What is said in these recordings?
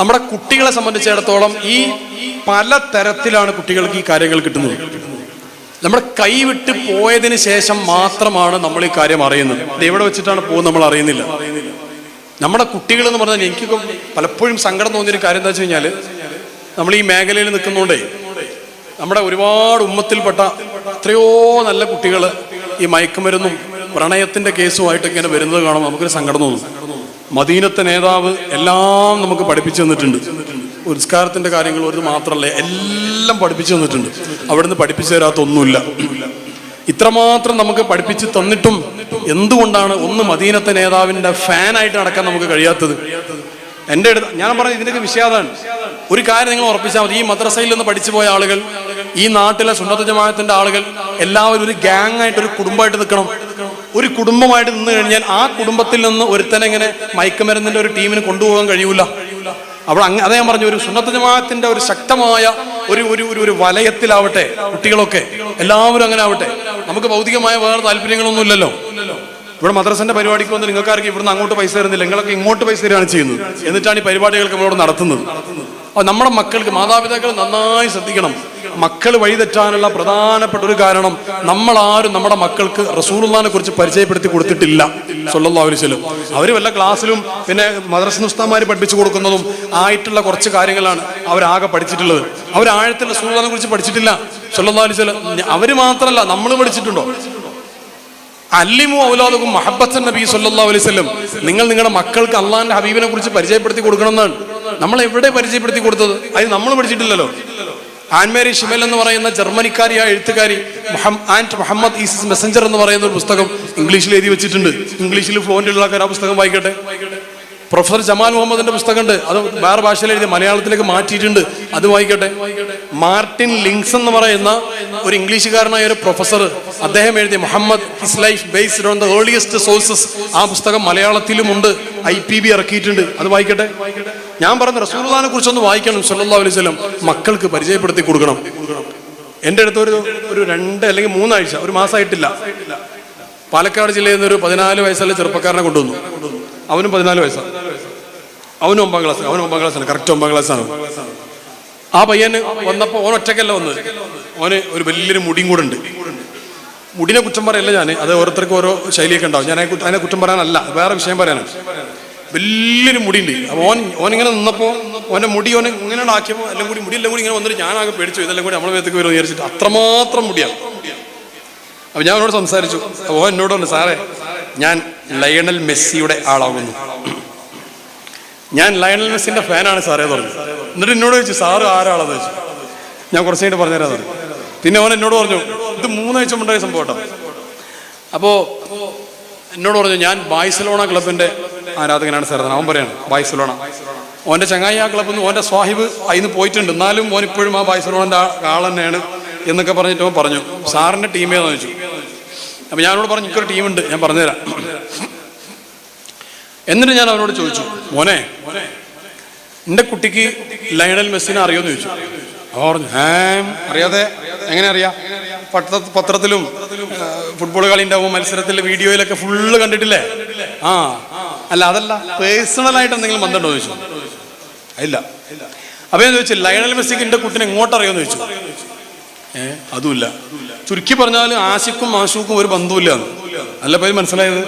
നമ്മുടെ കുട്ടികളെ സംബന്ധിച്ചിടത്തോളം ഈ പല തരത്തിലാണ് കുട്ടികൾക്ക് ഈ കാര്യങ്ങൾ കിട്ടുന്നത്. നമ്മുടെ കൈവിട്ട് പോയതിന് ശേഷം മാത്രമാണ് നമ്മൾ ഈ കാര്യം അറിയുന്നത്. എവിടെ വെച്ചിട്ടാണ് പോകുന്നത് നമ്മൾ അറിയുന്നില്ല. നമ്മുടെ കുട്ടികൾ എന്ന് പറഞ്ഞാൽ എനിക്കൊക്കെ പലപ്പോഴും സങ്കടം തോന്നിയൊരു കാര്യം എന്താ വെച്ച് കഴിഞ്ഞാൽ നമ്മൾ ഈ മേഖലയിൽ നിൽക്കുന്നതുകൊണ്ടേ നമ്മുടെ ഒരുപാട് ഉമ്മത്തിൽപ്പെട്ട എത്രയോ നല്ല കുട്ടികൾ ഈ മയക്കുമരുന്നും പ്രണയത്തിന്റെ കേസുമായിട്ട് ഇങ്ങനെ വരുന്നത് കാണുമ്പോൾ നമുക്കൊരു സങ്കടം തോന്നും. മദീനത്തെ നേതാവ് എല്ലാം നമുക്ക് പഠിപ്പിച്ചു തന്നിട്ടുണ്ട്. ഉസ്കാരത്തിന്റെ കാര്യങ്ങൾ ഒരു മാത്രമല്ല എല്ലാം പഠിപ്പിച്ചു തന്നിട്ടുണ്ട്. അവിടുന്ന് പഠിപ്പിച്ചു തരാത്ത ഒന്നുമില്ല ഇത്രമാത്രം നമുക്ക് പഠിപ്പിച്ച് തന്നിട്ടും എന്തുകൊണ്ടാണ് ഒന്ന് മദീനത്തെ നേതാവിന്റെ ഫാനായിട്ട് നടക്കാൻ നമുക്ക് കഴിയാത്തത്? എന്റെ അടുത്ത് ഞാൻ പറഞ്ഞ ഇതിന്റെയൊക്കെ വിഷയാതാണ് ഒരു കാര്യം നിങ്ങൾ ഉറപ്പിച്ചാൽ മതി. ഈ മദ്രസയിൽ നിന്ന് പഠിച്ചു പോയ ആളുകൾ ഈ നാട്ടിലെ സുന്നത്ത ജമാഅത്തിന്റെ ആളുകൾ എല്ലാവരും ഒരു ഗ്യാങ് ആയിട്ട് ഒരു കുടുംബമായിട്ട് നിൽക്കണം. ഒരു കുടുംബമായിട്ട് നിന്ന് കഴിഞ്ഞാൽ ആ കുടുംബത്തിൽ നിന്ന് ഒരുത്തനെ ഇങ്ങനെ മയക്കുമരുന്നിന്റെ ഒരു ടീമിന് കൊണ്ടുപോകാൻ കഴിയൂല. അവിടെ അങ്ങ് അതേ പറഞ്ഞു ഒരു സുന്നത്ത് ജമാഅത്തിന്റെ ഒരു ശക്തമായ ഒരു ഒരു ഒരു ഒരു വലയത്തിലാവട്ടെ കുട്ടികളൊക്കെ. എല്ലാവരും അങ്ങനെ ആവട്ടെ. നമുക്ക് ഭൗതികമായ വേറെ താല്പര്യങ്ങളൊന്നും ഇല്ലല്ലോ ഇവിടെ മദ്രസന്റെ പരിപാടിക്ക് വന്ന് നിങ്ങൾക്കാർക്ക് ഇവിടുന്ന് അങ്ങോട്ട് പൈസ തരുന്നില്ല. നിങ്ങളൊക്കെ ഇങ്ങോട്ട് പൈസ തരികയാണ് ചെയ്യുന്നത്. എന്നിട്ടാണ് ഈ പരിപാടികൾക്ക് നമ്മളോട് നടത്തുന്നത്. നമ്മുടെ മക്കൾക്ക് മാതാപിതാക്കൾ നന്നായി ശ്രദ്ധിക്കണം. മക്കൾ വഴിതെറ്റാനുള്ള പ്രധാനപ്പെട്ട ഒരു കാരണം നമ്മൾ ആരും നമ്മുടെ മക്കൾക്ക് റസൂലുള്ളാനെ കുറിച്ച് പരിചയപ്പെടുത്തി കൊടുത്തിട്ടില്ല. സൊല്ലാ വസല്ലം. അവർ വല്ല ക്ലാസ്സിലും പിന്നെ മദ്രസ ഉസ്താമാർ പഠിപ്പിച്ചു കൊടുക്കുന്നതും ആയിട്ടുള്ള കുറച്ച് കാര്യങ്ങളാണ് അവരാകെ പഠിച്ചിട്ടുള്ളത്. അവർ ആഴത്തിൽ റസൂലുള്ളാനെ കുറിച്ച് പഠിച്ചിട്ടില്ല. സൊല്ലാ വസല്ലം. അവർ മാത്രമല്ല നമ്മൾ പഠിച്ചിട്ടുണ്ടോ? അല്ലിമു ഔലാദുക്കും മഹബത്തൻ നബി സല്ലാ അലൈഹി വസല്ലം. നിങ്ങൾ നിങ്ങളുടെ മക്കൾക്ക് അള്ളാഹിന്റെ ഹബീബിനെ കുറിച്ച് പരിചയപ്പെടുത്തി കൊടുക്കണം എന്നാണ്. നമ്മൾ എവിടെ പരിചയപ്പെടുത്തി കൊടുത്തത്? അത് നമ്മൾ പഠിച്ചിട്ടില്ലല്ലോ. ആൻമേരി ഷിമൽ എന്ന് പറയുന്ന ജർമ്മനിക്കാരിയായ എഴുത്തുകാരി ആൻഡ് മുഹമ്മദ് ഈസസ് മെസ്സഞ്ചർ എന്ന് പറയുന്ന ഒരു പുസ്തകം ഇംഗ്ലീഷിൽ എഴുതി വെച്ചിട്ടുണ്ട്. ഇംഗ്ലീഷിൽ ഫ്ലുവന്റ് ഉള്ള ആ പുസ്തകം വായിക്കട്ടെ? പ്രൊഫസർ ജമാൽ മുഹമ്മദിന്റെ പുസ്തകമുണ്ട്. അത് വേറെ ഭാഷയിൽ എഴുതി മലയാളത്തിലേക്ക് മാറ്റിയിട്ടുണ്ട്. അത് വായിക്കട്ടെ. മാർട്ടിൻ ലിങ്സ് എന്ന് പറയുന്ന ഒരു ഇംഗ്ലീഷുകാരനായ ഒരു പ്രൊഫസർ അദ്ദേഹം എഴുതിയ Muhammad his life based on the earliest sources. ആ പുസ്തകം മലയാളത്തിലുമുണ്ട്. ഐ പി ബി ഇറക്കിയിട്ടുണ്ട്. അത് വായിക്കട്ടെ. ഞാൻ പറഞ്ഞ റസൂലുള്ളാഹിനെ കുറിച്ചൊന്ന് വായിക്കണം. സല്ലല്ലാഹു അലൈഹി വസല്ലം മക്കൾക്ക് പരിചയപ്പെടുത്തി കൊടുക്കണം. എന്റെ അടുത്ത് ഒരു ഒരു രണ്ട് അല്ലെങ്കിൽ മൂന്നാഴ്ച ഒരു മാസമായിട്ടില്ല. പാലക്കാട് ജില്ലയിൽ നിന്ന് ഒരു പതിനാല് വയസ്സുള്ള ചെറുപ്പക്കാരനെ കൊണ്ടുവന്നു. അവനും പതിനാല് വയസ്സാണ്. അവനും ഒമ്പതാം ക്ലാസ് അവനും ഒമ്പതാം ക്ലാസ്സാണ് കറക്റ്റ് ഒമ്പതാം ക്ലാസ്സാണ് ആ പയ്യന് വന്നപ്പോൾ ഓൻ ഒറ്റക്കല്ല വന്നത്. ഓന് ഒരു വലിയൊരു മുടിയും കൂടെ ഉണ്ട്. മുടിനെ കുറ്റം പറയല്ല ഞാൻ അത് ഓരോരുത്തർക്കും ഓരോ ശൈലിയൊക്കെ ഉണ്ടാവും. ഞാൻ അതിനെ കുറ്റം പറയാനല്ല വേറെ വിഷയം പറയാനാണ്. വലിയൊരു മുടിയുണ്ട് അപ്പോൾ ഓൻ ഓനിങ്ങനെ നിന്നപ്പോൾ ഓന്റെ മുടി ഓൻ ഇങ്ങനെ ആക്കിയപ്പോൾ എല്ലാം കൂടി മുടി എല്ലാം കൂടി ഇങ്ങനെ വന്നിട്ട് ഞാനാകെ പേടിച്ചു. ഇതെല്ലാം കൂടി നമ്മളെ മേത്തേക്ക് വരും വിചാരിച്ചിട്ട് അത്രമാത്രം മുടിയാണ്. അപ്പൊ ഞാൻ അവനോട് സംസാരിച്ചു. അപ്പോൾ ഓൻ എന്നോട് പറഞ്ഞു സാറേ ഞാൻ ലയണൽ മെസ്സിയുടെ ആളാകുന്നു. ഞാൻ ലയണൽ മെസ്സിന്റെ ഫാനാണ് സാറേ പറഞ്ഞു. എന്നിട്ട് എന്നോട് ചോദിച്ചു സാറ് ആരാളെന്ന് ചോദിച്ചു? ഞാൻ കുറച്ച് കഴിഞ്ഞിട്ട് പറഞ്ഞുതരാം പറഞ്ഞു പിന്നെ അവൻ എന്നോട് പറഞ്ഞു ഇത് മൂന്നാഴ്ച ഉണ്ടായ സംഭവം കേട്ടോ. അപ്പോ എന്നോട് പറഞ്ഞു ഞാൻ ബായ്സലോണ ക്ലബിന്റെ ആരാധകനാണ് സാർ അവൻ പറയാണ് ബായ്സലോണ ഓന്റെ ചങ്ങായി ആ ക്ലബ്ബിൽ നിന്ന് ഓന്റെ സ്വാഹിബ് അതിന് പോയിട്ടുണ്ട്. എന്നാലും ഓൻ ഇപ്പോഴും ആ ബായ്സലോണന്റെ ആൾ തന്നെയാണ് എന്നൊക്കെ പറഞ്ഞിട്ട് അവൻ പറഞ്ഞു. സാറിന്റെ ടീമേന്ന് ചോദിച്ചു. അപ്പൊ ഞാനോട് പറഞ്ഞു എനിക്കൊരു ടീമുണ്ട് ഞാൻ പറഞ്ഞുതരാം. എന്നിട്ട് ഞാൻ അവനോട് ചോദിച്ചു മോനെ എന്റെ കുട്ടിക്ക് ലയണൽ മെസ്സിനെ അറിയോന്ന് ചോദിച്ചു. അവൻ പറഞ്ഞു അറിയാതെ എങ്ങനെ അറിയാം? പത്ര പത്രത്തിലും ഫുട്ബോൾ കളിന്റെ മത്സരത്തിലെ വീഡിയോയിലൊക്കെ ഫുള്ള് കണ്ടിട്ടില്ലേ? ആ അല്ല അതല്ല പേഴ്സണൽ ആയിട്ട് എന്തെങ്കിലും ബന്ധമുണ്ടോ ചോദിച്ചു. ഇല്ല. അപ്പൊ ഞാൻ ചോദിച്ചു ലയണൽ മെസ്സിക്ക് എന്റെ കുട്ടിനെ എങ്ങോട്ട് അറിയോന്ന് ചോദിച്ചു. ഏ അതുമില്ല. ചുരുക്കി പറഞ്ഞാൽ ആശിക്കും ആശുക്കും ഒരു ബന്ധമില്ല അല്ല പേര് മനസ്സിലായത്?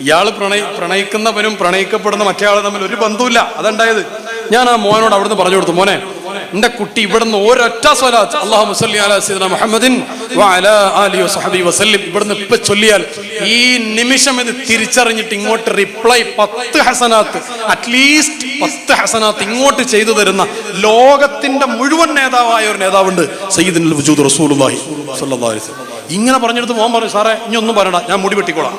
ഇയാൾ പ്രണയി പ്രണയിക്കുന്നവനും പ്രണയിക്കപ്പെടുന്ന മറ്റേ ആൾ തമ്മിൽ ഒരു ബന്ധുവില്ല അതുണ്ടായത് ഞാൻ ആ മോനോട് അവിടുന്ന് പറഞ്ഞു കൊടുത്തു മോനെ എന്റെ കുട്ടി ഇവിടുന്ന് ഒരൊറ്റ സ്വലാത്ത് അള്ളാഹു മുസല്ലി അലാ മുഹമ്മദിൻ വസഹബി വസല്ലം. ഇവിടുന്ന് ഇപ്പൊ ചൊല്ലിയാൽ ഈ നിമിഷം ഇത് തിരിച്ചറിഞ്ഞിട്ട് ഇങ്ങോട്ട് റിപ്ലൈ പത്ത് ഹസനാത്ത് അറ്റ്ലീസ്റ്റ് പത്ത് ഹസനാത്ത് ഇങ്ങോട്ട് ചെയ്തു തരുന്ന ലോകത്തിന്റെ മുഴുവൻ നേതാവായ ഒരു നേതാവുണ്ട് സയ്യിദിൻ റസൂലുള്ളാഹി സ്വല്ലല്ലാഹി അലൈഹി വസല്ലം. ഇങ്ങനെ പറഞ്ഞെടുത്ത് മോൻ പറഞ്ഞു സാറേ ഇനി ഒന്നും പറയണ്ട ഞാൻ മുടി വെട്ടിക്കോളാം.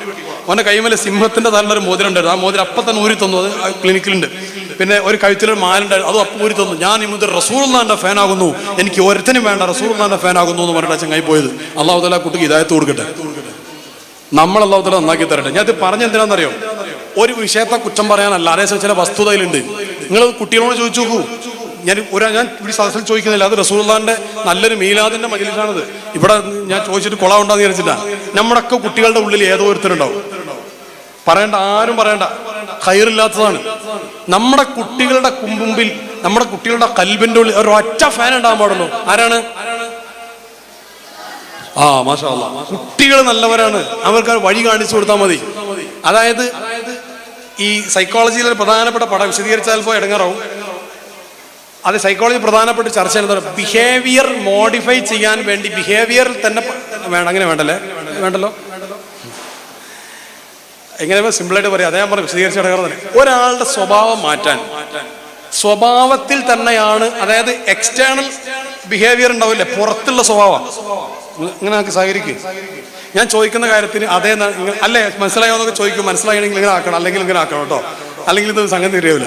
അവന്റെ കൈമേലെ സിംഹത്തിന്റെ തലൊരു മോതിരം ഉണ്ടായിരുന്നു. ആ മോതിരം അപ്പം തന്നെ ഊരി തന്നു. അത് ക്ലിനിക്കിലുണ്ട്. പിന്നെ ഒരു കഴുത്തിലൊരു മാലുണ്ടായിരുന്നു അതും അപ്പം ഊരി തന്നു. ഞാൻ ഈ മുതൽ റസൂർന്നാന്റെ ഫാനാകുന്നു. എനിക്ക് ഒരുത്തനും വേണ്ട. റസൂർന്നാന്റെ ഫാനാകുന്നു എന്ന് പറഞ്ഞിട്ട് ചങ്ങായി പോയത്. അള്ളാഹു തല കുട്ടിക്ക് ഇതായത്ത് കൊടുക്കട്ടെ. നമ്മൾ അള്ളാഹു തല നന്നാക്കി തരട്ടെ. ഞാൻ ഇത് പറഞ്ഞെന്തിനാണെന്നറിയോ ഒരു വിഷയത്തെ കുറ്റം പറയാനല്ല. അതേസമയം ചില വസ്തുതയിലുണ്ട് നിങ്ങൾ കുട്ടികളോട് ചോദിച്ചു നോക്കൂ. ഞാൻ ഒരു ഞാൻ ഒരു സദസ്സിൽ ചോദിക്കുന്നില്ല. അത് റസൂള്ളാന്റെ നല്ലൊരു മീലാദിന്റെ മജിലിസാണിത്. ഇവിടെ ഞാൻ ചോദിച്ചിട്ട് കൊള ഉണ്ടാന്ന് വിചാരിച്ചില്ല. നമ്മുടെയൊക്കെ കുട്ടികളുടെ ഉള്ളിൽ ഏതോ ഒരുത്തരുണ്ടാവും. പറയണ്ട ആരും പറയണ്ട. കയറില്ലാത്തതാണ് നമ്മുടെ കുട്ടികളുടെ മുമ്പിൽ നമ്മുടെ കുട്ടികളുടെ കൽബിന്റെ ഉള്ളിൽ ഒരു ഒറ്റ ഫാൻ ഉണ്ടാകാൻ പാടുള്ളൂ. ആരാണ്? ആ മാഷാ. കുട്ടികൾ നല്ലവരാണ്. അവർക്ക് വഴി കാണിച്ചു കൊടുത്താൽ മതി. അതായത് ഈ സൈക്കോളജിയിലെ പ്രധാനപ്പെട്ട പടം വിശദീകരിച്ചാൽ പോയി ഇടങ്ങാറാവും. അത് സൈക്കോളജി പ്രധാനപ്പെട്ട ചർച്ച ചെയ്യുന്നത് ബിഹേവിയർ മോഡിഫൈ ചെയ്യാൻ വേണ്ടി ബിഹേവിയറിൽ തന്നെ വേണം. അങ്ങനെ വേണ്ടല്ലേ? വേണ്ടല്ലോ? എങ്ങനെ സിമ്പിളായിട്ട് പറയാം. അതേ ഞാൻ പറഞ്ഞു വിശദീകരിച്ച് കിടക്കുന്നത് ഒരാളുടെ സ്വഭാവം മാറ്റാൻ. സ്വഭാവത്തിൽ തന്നെയാണ് അതായത് എക്സ്റ്റേണൽ ബിഹേവിയർ ഉണ്ടാവില്ലേ? പുറത്തുള്ള സ്വഭാവം. ഇങ്ങനെ നമുക്ക് സഹകരിക്കും. ഞാൻ ചോദിക്കുന്ന കാര്യത്തിന് അതേ അല്ലേ? മനസ്സിലായോ എന്നൊക്കെ ചോദിക്കും. മനസ്സിലായെങ്കിൽ ഇങ്ങനെ ആക്കണം. അല്ലെങ്കിൽ ഇങ്ങനെ ആക്കണം കേട്ടോ. അല്ലെങ്കിൽ ഇത് സംഗതി തിരിയൂല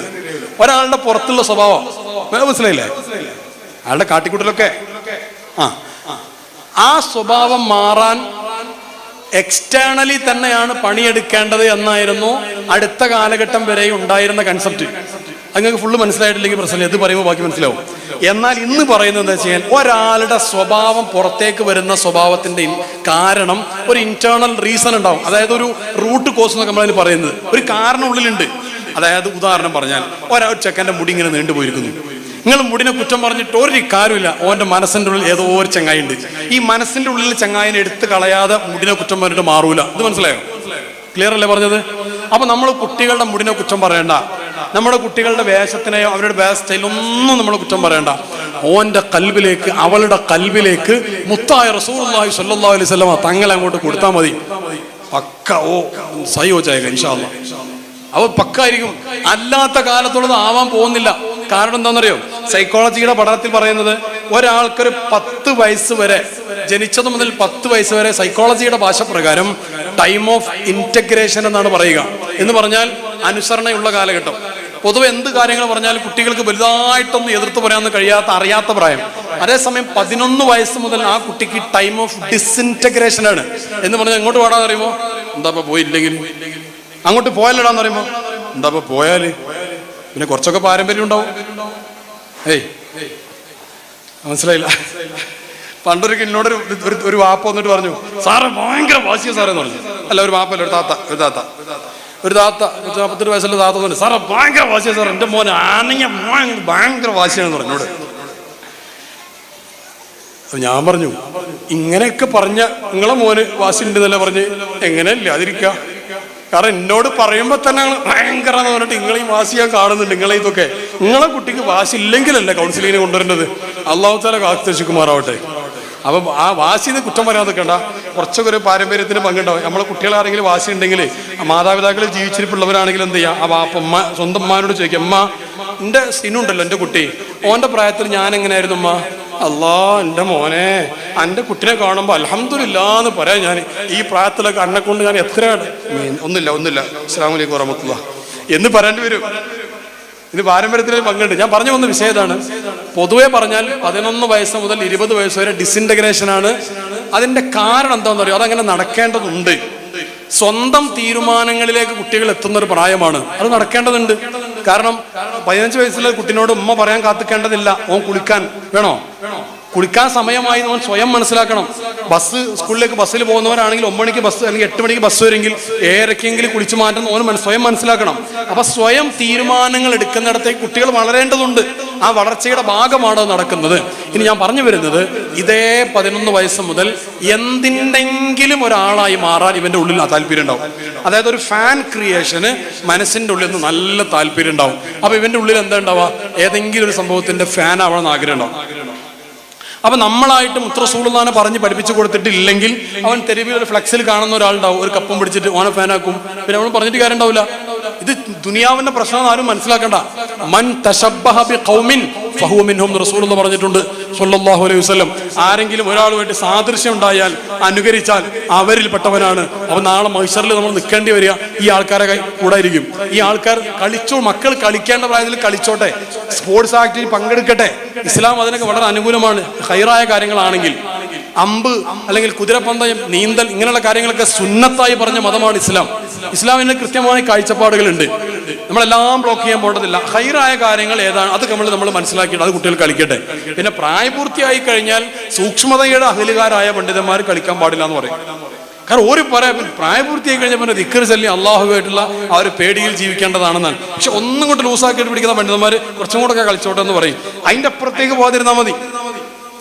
ഒരാളുടെ പുറത്തുള്ള സ്വഭാവം. മനസ്സിലായില്ലേ? അയാളുടെ കാട്ടിക്കൂട്ടലൊക്കെ. ആ. ആ സ്വഭാവം മാറാൻ എക്സ്റ്റേണലി തന്നെയാണ് പണിയെടുക്കേണ്ടത് എന്നായിരുന്നു അടുത്ത കാലഘട്ടം വരെ ഉണ്ടായിരുന്ന കൺസെപ്റ്റ് അങ്ങനെ ഫുള്ള് മനസ്സിലായിട്ടില്ലെങ്കിൽ പ്രശ്നം ഇത് പറയുമ്പോൾ ബാക്കി മനസ്സിലാവും. എന്നാൽ ഇന്ന് പറയുന്നത് എന്താ ചെയ്യാൻ ഒരാളുടെ സ്വഭാവം പുറത്തേക്ക് വരുന്ന സ്വഭാവത്തിന്റെ കാരണം ഒരു ഇന്റേണൽ റീസൺ ഉണ്ടാവും. അതായത് ഒരു റൂട്ട് കോസ് എന്നൊക്കെ നമ്മളതിന് പറയുന്നത്. ഒരു കാരണം ഉള്ളിലുണ്ട്. അതായത് ഉദാഹരണം പറഞ്ഞാൽ ഒരാൾ ചെക്കന്റെ മുടി ഇങ്ങനെ നീണ്ടുപോയിരിക്കുന്നു. നിങ്ങൾ മുടിനെ കുറ്റം പറഞ്ഞിട്ട് ഒരു കാര്യമില്ല. ഓന്റെ മനസ്സിന്റെ ഉള്ളിൽ ഏതോ ഒരു ചങ്ങായി ഉണ്ട് ഈ മനസ്സിന്റെ ഉള്ളിൽ ചങ്ങായിനെ എടുത്ത് കളയാതെ മുടിനെ കുറ്റം പറഞ്ഞിട്ട് മാറൂല. ഇത് മനസ്സിലായോ? ക്ലിയർ അല്ലേ പറഞ്ഞത്? അപ്പൊ നമ്മൾ കുട്ടികളുടെ മുടിനെ കുറ്റം പറയണ്ട. നമ്മുടെ കുട്ടികളുടെ വേഷത്തിനെയോ അവരുടെ വേഷ സ്റ്റൈലൊന്നും നമ്മൾ കുറ്റം പറയണ്ട. ഓന്റെ കൽബിലേക്ക് അവളുടെ കൽബിലേക്ക് മുത്തായ റസൂലുള്ളാഹി സല്ലാ അലൈഹി വസല്ലമ തങ്ങളെ അങ്ങോട്ട് കൊടുത്താൽ മതി. പക്ക ഓ സയോ ചായ ഇൻഷാല്ല അവ പക്കായിരിക്കും. അല്ലാത്ത കാലത്തുള്ളത് ആവാൻ പോകുന്നില്ല. കാരണം എന്താണെന്നറിയോ? സൈക്കോളജിയുടെ പഠനത്തിൽ പറയുന്നത് ഒരാൾക്കൊരു പത്ത് വയസ്സ് വരെ ജനിച്ചത് മുതൽ പത്ത് വയസ്സ് വരെ സൈക്കോളജിയുടെ ഭാഷ പ്രകാരം ടൈം ഓഫ് ഇന്റഗ്രേഷൻ എന്നാണ് പറയുക. എന്ന് പറഞ്ഞാൽ അനുസരണയുള്ള കാലഘട്ടം. പൊതുവെ എന്ത് കാര്യങ്ങൾ പറഞ്ഞാലും കുട്ടികൾക്ക് വലുതായിട്ടൊന്നും എതിർത്ത് പറയാനൊന്നും കഴിയാത്ത അറിയാത്ത പ്രായം. അതേസമയം പതിനൊന്ന് വയസ്സ് മുതൽ ആ കുട്ടിക്ക് ടൈം ഓഫ് ഡിസിന്റഗ്രേഷൻ ആണ്. എന്ന് പറഞ്ഞാൽ എങ്ങോട്ട് പാടാന്ന് അറിയുമോ എന്താ പോയില്ലെങ്കിൽ അങ്ങോട്ട് പോയാലടാന്ന് പറയുമ്പോ എന്താ പോയാൽ? പിന്നെ കുറച്ചൊക്കെ പാരമ്പര്യം ഉണ്ടാവും. ഏയ് മനസ്സിലായില്ല. പണ്ടൊരു എന്നോടൊരു ഒരു വാപ്പ വന്നിട്ട് പറഞ്ഞു സാറ് ഭയങ്കര വാശിയ സാറേ എന്ന് പറഞ്ഞു. അല്ല ഒരു വാപ്പല്ല ഒരു താത്ത ഒരു താത്ത. ഒരു താത്ത പത്ത് നാൽപ്പത്തെട്ട് വയസ്സുള്ള താത്ത പറഞ്ഞു സാറേ ഭയങ്കര വാശിയ സാർ എന്റെ മോനെ ആനങ്ങ ഭയങ്കര വാശിയാണെന്ന് പറഞ്ഞു അപ്പൊ ഞാൻ പറഞ്ഞു ഇങ്ങനെയൊക്കെ പറഞ്ഞ നിങ്ങളെ മോന് വാശി ഉണ്ടെന്നല്ല പറഞ്ഞ് എങ്ങനെ ഇല്ലാതിരിക്കുക കാരണം എന്നോട് പറയുമ്പോ തന്നെ ഭയങ്കര പറഞ്ഞിട്ട് നിങ്ങളെ വാശി ഞാൻ കാണുന്നുണ്ട്. നിങ്ങളെ ഇതൊക്കെ. നിങ്ങളെ കുട്ടിക്ക് വാശി ഇല്ലെങ്കിലല്ലേ കൗൺസിലിങ്ങിന് കൊണ്ടുവരേണ്ടത് അള്ളാഹുത്താല താല അപ്പം ആ വാശിന്ന് കുറ്റം പറയാൻ നിൽക്കണ്ട. കുറച്ചൊക്കെ ഒരു പാരമ്പര്യത്തിന് പങ്കുണ്ടാവും. നമ്മളെ കുട്ടികൾ ആരെങ്കിലും വാശി ഉണ്ടെങ്കിൽ മാതാപിതാക്കൾ ജീവിച്ചിരിപ്പുള്ളവരാണെങ്കിൽ എന്ത് ചെയ്യാം? ആ വാപ്പമ്മ സ്വന്തം അമ്മാനോട് ചോദിക്കാം അമ്മ എന്റെ സിനുണ്ടല്ലോ എന്റെ കുട്ടി. ഓന്റെ പ്രായത്തിൽ ഞാൻ എങ്ങനെയായിരുന്നു അമ്മ അല്ലാ എന്റെ മോനെ എന്റെ കുട്ടിനെ കാണുമ്പോൾ അലഹമില്ലാന്ന് പറയാം ഞാൻ ഈ പ്രായത്തിലൊക്കെ അണ്ണെ കൊണ്ട് ഞാൻ എത്ര ഒന്നില്ല ഒന്നില്ല അസ്സാം വലൈക്കും വറഹമത്തുള്ള. എന്ന് പറയേണ്ടി വരും. ഇത് പാരമ്പര്യത്തിൽ പങ്കുണ്ട്. ഞാൻ പറഞ്ഞു വന്ന വിഷയം ഇതാണ്. പൊതുവെ പറഞ്ഞാൽ പതിനൊന്ന് വയസ്സ് മുതൽ ഇരുപത് വയസ്സ് വരെ ഡിസിന്റഗ്രേഷൻ ആണ്. അതിന്റെ കാരണം എന്താണെന്ന് അറിയോ? അതങ്ങനെ നടക്കേണ്ടതുണ്ട്. സ്വന്തം തീരുമാനങ്ങളിലേക്ക് കുട്ടികൾ എത്തുന്ന ഒരു പ്രായമാണ്. അത് നടക്കേണ്ടതുണ്ട്. കാരണം പതിനഞ്ച് വയസ്സിലെ കുട്ടിനോട് ഉമ്മ പറയാൻ കാത്തിക്കേണ്ടതില്ല. ഓൻ കുളിക്കാൻ വേണോ? കുളിക്കാൻ സമയമായി അവൻ സ്വയം മനസ്സിലാക്കണം. ബസ് സ്കൂളിലേക്ക് ബസ്സിൽ പോകുന്നവരാണെങ്കിൽ ഒമ്പണിക്ക് ബസ് അല്ലെങ്കിൽ എട്ട് മണിക്ക് ബസ് വരുമെങ്കിൽ ഏറെക്കെങ്കിലും കുളിച്ചു മാറ്റുന്ന ഓൻ സ്വയം മനസ്സിലാക്കണം. അപ്പൊ സ്വയം തീരുമാനങ്ങൾ എടുക്കുന്നിടത്തേക്ക് കുട്ടികൾ വളരേണ്ടതുണ്ട്. ആ വളർച്ചയുടെ ഭാഗമാണ് നടക്കുന്നത്. ഇനി ഞാൻ പറഞ്ഞു വരുന്നത് ഇതേ പതിനൊന്ന് വയസ്സ് മുതൽ എന്തിന്റെങ്കിലും ഒരാളായി മാറാൻ ഇവന്റെ ഉള്ളിൽ ആ താല്പര്യം ഉണ്ടാവും. അതായത് ഒരു ഫാൻ ക്രിയേഷന് മനസ്സിന്റെ ഉള്ളിൽ നിന്ന് നല്ല താല്പര്യം ഉണ്ടാവും. അപ്പൊ ഇവന്റെ ഉള്ളിൽ എന്താ ഉണ്ടാവുക? ഏതെങ്കിലും ഒരു സംഭവത്തിന്റെ ഫാൻ ആവണമെന്ന് ആഗ്രഹം ഉണ്ടാവും. അപ്പൊ നമ്മളായിട്ട് മുത്രസൂളെന്നാണ് പറഞ്ഞ് പഠിപ്പിച്ചു കൊടുത്തിട്ടില്ലെങ്കിൽ അവൻ തെരുവിൽ ഒരു ഫ്ലക്സിൽ കാണുന്ന ഒരാളുണ്ടാവും ഒരു കപ്പും പിടിച്ചിട്ട് ഓനെ ഫാനാക്കും പിന്നെ അവൻ പറഞ്ഞിട്ട് കാര്യം ഉണ്ടാവില്ല ഇത് ദുനിയാവിന്റെ പ്രശ്നം ആരും മനസ്സിലാക്കണ്ട. മൻ തശബ്ബഹ ബി ഖൗമിൻ ഫഹുവ മിൻഹും റസൂൽ എന്ന് പറഞ്ഞിട്ടുണ്ട് സൊല്ലാഹു അലൈഹി വസ്ലം ആരെങ്കിലും ഒരാളുമായിട്ട് സാദൃശ്യം ഉണ്ടായാൽ അനുകരിച്ചാൽ അവരിൽപ്പെട്ടവനാണ് അവൻ നാളെ മൈസറിൽ നമ്മൾ നിൽക്കേണ്ടി വരിക. ഈ ആൾക്കാരെ കൂടെ കൂടായിരിക്കും ഈ ആൾക്കാർ കളിച്ചോ മക്കൾ കളിക്കേണ്ട പ്രായത്തിൽ കളിച്ചോട്ടെ. Sports activity പങ്കെടുക്കട്ടെ. ഇസ്ലാം അതിനൊക്കെ വളരെ അനുകൂലമാണ്. ഹൈറായ കാര്യങ്ങളാണെങ്കിൽ അമ്പ് അല്ലെങ്കിൽ കുതിരപ്പന്തയം നീന്തൽ ഇങ്ങനെയുള്ള കാര്യങ്ങളൊക്കെ സുന്നത്തായി പറഞ്ഞ മതമാണ് ഇസ്ലാം. ഇസ്ലാമിന് കൃത്യമായ കാഴ്ചപ്പാടുകളുണ്ട്. നമ്മളെല്ലാം ബ്ലോക്ക് ചെയ്യാൻ പോകേണ്ടതില്ല. ഹൈറായ കാര്യങ്ങൾ ഏതാണ്? അത് നമ്മൾ നമ്മൾ മനസ്സിലാക്കിയിട്ട് അത് കുട്ടികൾ കളിക്കട്ടെ. പിന്നെ പ്രായപൂർത്തിയായി കഴിഞ്ഞാൽ സൂക്ഷ്മതയുടെ അഹലുകാരായ പണ്ഡിതന്മാർ കളിക്കാൻ പാടില്ല എന്ന് പറയും. കാരണം ഒരു പറയാം പ്രായപൂർത്തിയായി കഴിഞ്ഞാൽ പിന്നെ ദിക്കർ ശല്യം അള്ളാഹുമായിട്ടുള്ള ആ ഒരു പേടിയിൽ ജീവിക്കേണ്ടതാണെന്നാണ്. പക്ഷെ ഒന്നും കൊണ്ട് ലൂസാക്കിയിട്ട് പിടിക്കുന്ന പണ്ഡിതന്മാർ കുറച്ചും കൂടെ ഒക്കെ കളിച്ചോട്ടെ എന്ന് പറയും. അതിന്റെ അപ്പുറത്തേക്ക് പോകാതിരുന്നാൽ മതി.